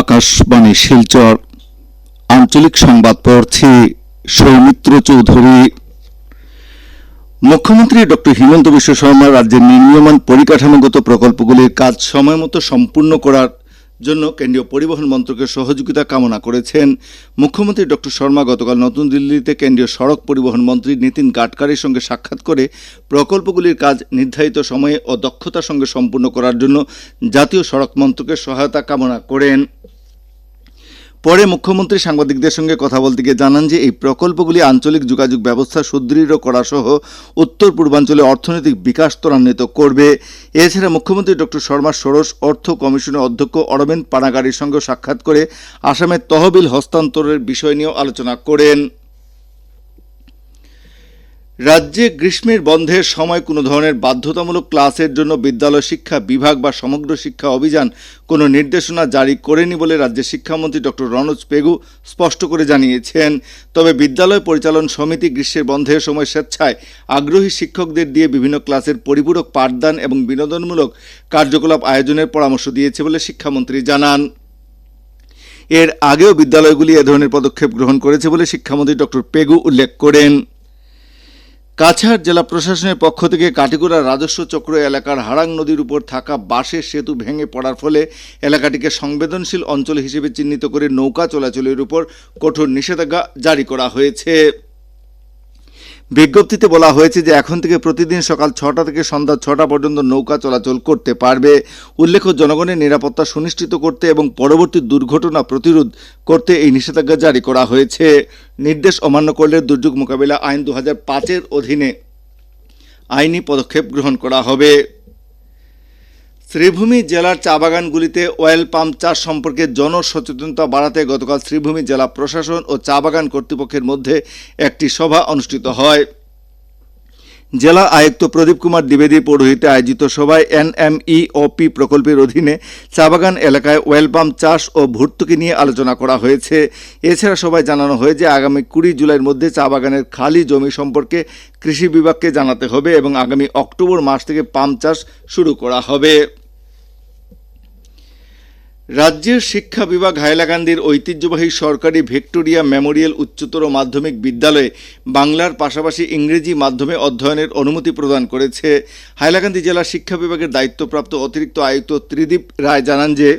আকাশবাণী শিলচর। আঞ্চলিক সংবাদ পড়ছি সৌমিত্র চৌধুরী। মুখ্যমন্ত্রী ডক্টর হিমন্ত বিশ্ব শর্মা রাজ্যের নির্মীয়মান পরিকাঠামোগত প্রকল্পগুলির কাজ সময় মতো সম্পূর্ণ করার জন্য কেন্দ্রীয় পরিবহন মন্ত্রকের সহযোগিতা কামনা করেছেন। মুখ্যমন্ত্রী ডক্টর শর্মা গতকাল নতুন দিল্লিতে কেন্দ্রীয় সড়ক পরিবহন মন্ত্রী নীতিন গাডকারির সঙ্গে সাক্ষাৎ করে প্রকল্পগুলির কাজ নির্ধারিত সময়ে ও দক্ষতার সঙ্গে সম্পূর্ণ করার জন্য জাতীয় সড়ক মন্ত্রকের সহায়তা কামনা করেন। পরে মুখ্যমন্ত্রী সাংবাদিকদের সঙ্গে কথা বলতে গিয়ে জানান যে এই প্রকল্পগুলি আঞ্চলিক যোগাযোগ ব্যবস্থা সুদৃঢ় করা সহ উত্তর পূর্বাঞ্চলে অর্থনৈতিক বিকাশ ত্বরান্বিত করবে। এছাড়া মুখ্যমন্ত্রী ডক্টর শর্মা ষোড়শ অর্থ কমিশনের অধ্যক্ষ অরবিন্দ পানাগারির সঙ্গে সাক্ষাৎ করে আসামের তহবিল হস্তান্তরের বিষয় নিয়েও আলোচনা করেন। রাজ্যে গ্রীষ্মের বন্ধের সময় কোনো ধরনের বাধ্যতামূলক ক্লাসের জন্য বিদ্যালয় শিক্ষা বিভাগ বা সমগ্র শিক্ষা অভিযান কোনো নির্দেশনা জারি করেনি বলে রাজ্যের শিক্ষামন্ত্রী ডক্টর রনোজ পেগু স্পষ্ট করে জানিয়েছেন। তবে বিদ্যালয় পরিচালন সমিতি গ্রীষ্মের বন্ধের সময় স্বেচ্ছায় আগ্রহী শিক্ষকদের দিয়ে বিভিন্ন ক্লাসের পরিপূরক পাঠদান এবং বিনোদনমূলক কার্যকলাপ আয়োজনের পরামর্শ দিয়েছে বলে শিক্ষামন্ত্রী জানান। এর আগেও বিদ্যালয়গুলি এ ধরনের পদক্ষেপ গ্রহণ করেছে বলে শিক্ষামন্ত্রী ডক্টর পেগু উল্লেখ করেন। কাছাড় জেলা প্রশাসনের পক্ষ থেকে কাটিগুড়া রাজস্ব চক্র এলাকার হারাং নদীর উপর থাকা বাঁশের সেতু ভেঙে পড়ার ফলে এলাকাটিকে সংবেদনশীল অঞ্চল হিসেবে চিহ্নিত করে নৌকা চলাচলের উপর কঠোর নিষেধাজ্ঞা জারি করা হয়েছে। বিজ্ঞপ্তিতে বলা হয়েছে যে এখন থেকে প্রতিদিন সকাল ছটা থেকে সন্ধ্যা ছটা পর্যন্ত নৌকা চলাচল করতে পারবে। উল্লেখ্য, জনগণের নিরাপত্তা সুনিশ্চিত করতে এবং পরবর্তী দুর্ঘটনা প্রতিরোধ করতে এই নিষেধাজ্ঞা জারি করা হয়েছে। নির্দেশ অমান্য করলে দুর্যোগ মোকাবিলা আইন দু হাজার পাঁচের অধীনে আইনি পদক্ষেপ গ্রহণ করা হবে। শ্রীভূমি জেলার চা বাগানগুলিতে অয়েল পাম্প চাষ সম্পর্কে জনসচেতনতা বাড়াতে গতকাল শ্রীভূমি জেলা প্রশাসন ও চা বাগান কর্তৃপক্ষের মধ্যে একটি সভা অনুষ্ঠিত হয়। জেলা আয়ুক্ত প্রদীপ কুমার দ্বিবেদী পৌরোহিতে আয়োজিত সভায় এনএমইওপি প্রকল্পের অধীনে চা বাগান এলাকায় ওয়েল পাম্প চাষ ও ভর্তুকি নিয়ে আলোচনা করা হয়েছে। এছাড়া সবাই জানানো হয় যে আগামী কুড়ি জুলাইয়ের মধ্যে চা বাগানের খালি জমি সম্পর্কে কৃষি বিভাগকে জানাতে হবে এবং আগামী অক্টোবর মাস থেকে পাম্প চাষ শুরু করা হবে। রাজ্যের শিক্ষা বিভাগ হাইলাকান্দির ঐতিহ্যবাহী সরকারি ভিক্টোরিয়া মেমোরিয়াল উচ্চতর মাধ্যমিক বিদ্যালয়ে বাংলার পাশাপাশি ইংরেজি মাধ্যমে অধ্যয়নের অনুমতি প্রদান করেছে। হাইলাকান্দি জেলা শিক্ষা বিভাগের দায়িত্বপ্রাপ্ত অতিরিক্ত আয়ুক্ত ত্রিদীপ রায় জানান যে,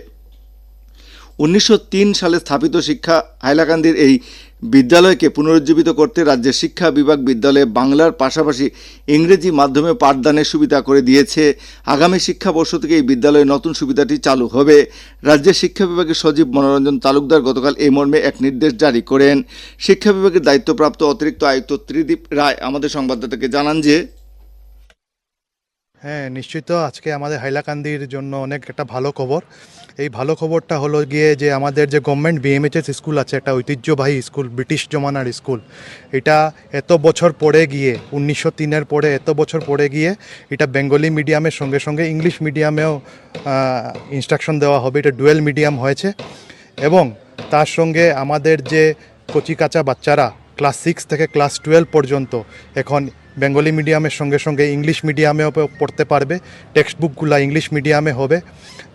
উনিশশো তিন সালে স্থাপিত শিক্ষা হাইলাকান্দির এই বিদ্যালয়কে পুনরুজ্জীবিত করতে রাজ্যের শিক্ষা বিভাগ বিদ্যালয়ে বাংলার পাশাপাশি ইংরেজি মাধ্যমে পাঠদানের সুবিধা করে দিয়েছে। আগামী শিক্ষাবর্ষ থেকে এই বিদ্যালয়ে নতুন সুবিধাটি চালু হবে। রাজ্যের শিক্ষা বিভাগের সচিব মনোরঞ্জন তালুকদার গতকাল এই মর্মে এক নির্দেশ জারি করেন। শিক্ষা বিভাগের দায়িত্বপ্রাপ্ত অতিরিক্ত আয়ুক্ত ত্রিদীপ রায় আমাদের সংবাদদাতাকে জানান যে হ্যাঁ নিশ্চিত আজকে আমাদের হাইলাকান্দির জন্য অনেক একটা ভালো খবর। এই ভালো খবরটা হলো গিয়ে যে আমাদের যে গভর্নমেন্ট বিএমএচএস স্কুল আছে, একটা ঐতিহ্যবাহী স্কুল ব্রিটিশ জমানার স্কুল এটা এত বছর পরে গিয়ে, উনিশশো তিনের পরে এত বছর পরে গিয়ে, এটা বেঙ্গলি মিডিয়ামের সঙ্গে সঙ্গে ইংলিশ মিডিয়ামেও ইনস্ট্রাকশন দেওয়া হবে, এটা ডুয়েল মিডিয়াম হয়েছে। এবং তার সঙ্গে আমাদের যে কচিকাচা বাচ্চারা ক্লাস সিক্স থেকে ক্লাস টুয়েলভ পর্যন্ত, এখন বেঙ্গলি মিডিয়ামের সঙ্গে সঙ্গে ইংলিশ মিডিয়ামেও পড়তে পারবে টেক্সট বুকগুলো ইংলিশ মিডিয়ামে হবে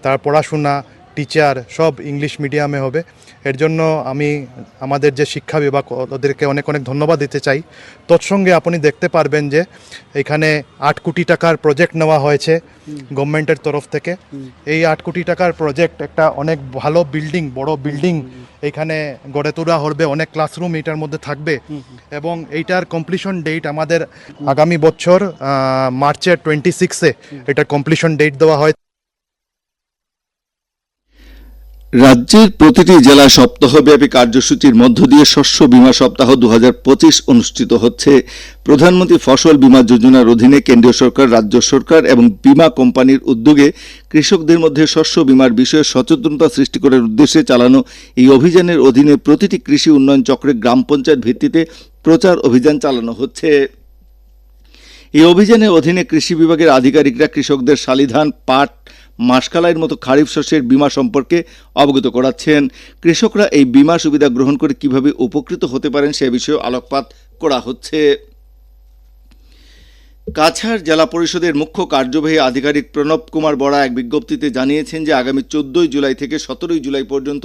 তার পড়াশোনা টিচার সব ইংলিশ মিডিয়ামে হবে। এর জন্য আমি আমাদের যে শিক্ষা বিভাগ ওদেরকে অনেক অনেক ধন্যবাদ দিতে চাই। তৎসঙ্গে আপনি দেখতে পারবেন যে এখানে আট কোটি টাকার প্রজেক্ট নেওয়া হয়েছে গভর্নমেন্টের তরফ থেকে। এই আট কোটি টাকার প্রজেক্ট একটা অনেক ভালো বিল্ডিং বড় বিল্ডিং এখানে গড়ে তোলা হবে অনেক ক্লাসরুম এটার মধ্যে থাকবে এবং এইটার কমপ্লিশন ডেট আমাদের আগামী বছর মার্চের টোয়েন্টি সিক্সে এটার কমপ্লিশন ডেট দেওয়া হয়। রাজ্যের প্রতিটি জেলায় সপ্তাহব্যাপী কার্যসূচির মধ্য দিয়ে শস্য বীমা সপ্তাহ দু হাজার পঁচিশ অনুষ্ঠিত হচ্ছে। প্রধানমন্ত্রী ফসল বীমা যোজনার অধীনে কেন্দ্রীয় সরকার, রাজ্য সরকার এবং বীমা কোম্পানির উদ্যোগে কৃষকদের মধ্যে শস্য বীমার বিষয়ে সচেতনতা সৃষ্টি করার উদ্দেশ্যে চালানো এই অভিযানের অধীনে প্রতিটি কৃষি উন্নয়ন চক্রে গ্রাম পঞ্চায়েত ভিত্তিতে প্রচার অভিযান চালানো হচ্ছে। এই অভিযানের অধীনে কৃষি বিভাগের আধিকারিকরা কৃষকদের শালিধান, পাট মাসকালাইয়ের মতো খারিফ শস্যের বীমা সম্পর্কে অবগত করাচ্ছেন। কৃষকরা এই বীমা সুবিধা গ্রহণ করে কীভাবে উপকৃত হতে পারেন সে বিষয়ে আলোকপাত করা হচ্ছে। কাছাড় জেলা পরিষদের মুখ্য কার্যবাহী আধিকারিক প্রণব কুমার বড়া এক বিজ্ঞপ্তিতে জানিয়েছেন যে আগামী চোদ্দই জুলাই থেকে সতেরোই জুলাই পর্যন্ত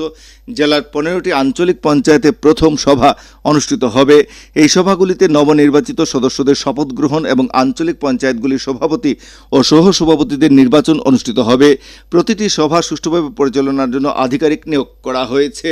জেলার পনেরোটি আঞ্চলিক পঞ্চায়েতে প্রথম সভা অনুষ্ঠিত হবে। এই সভাগুলিতে নবনির্বাচিত সদস্যদের শপথ গ্রহণ এবং আঞ্চলিক পঞ্চায়েতগুলির সভাপতি ও সহ সভাপতিদের নির্বাচন অনুষ্ঠিত হবে। প্রতিটি সভা সুষ্ঠুভাবে পরিচালনার জন্য আধিকারিক নিয়োগ করা হয়েছে।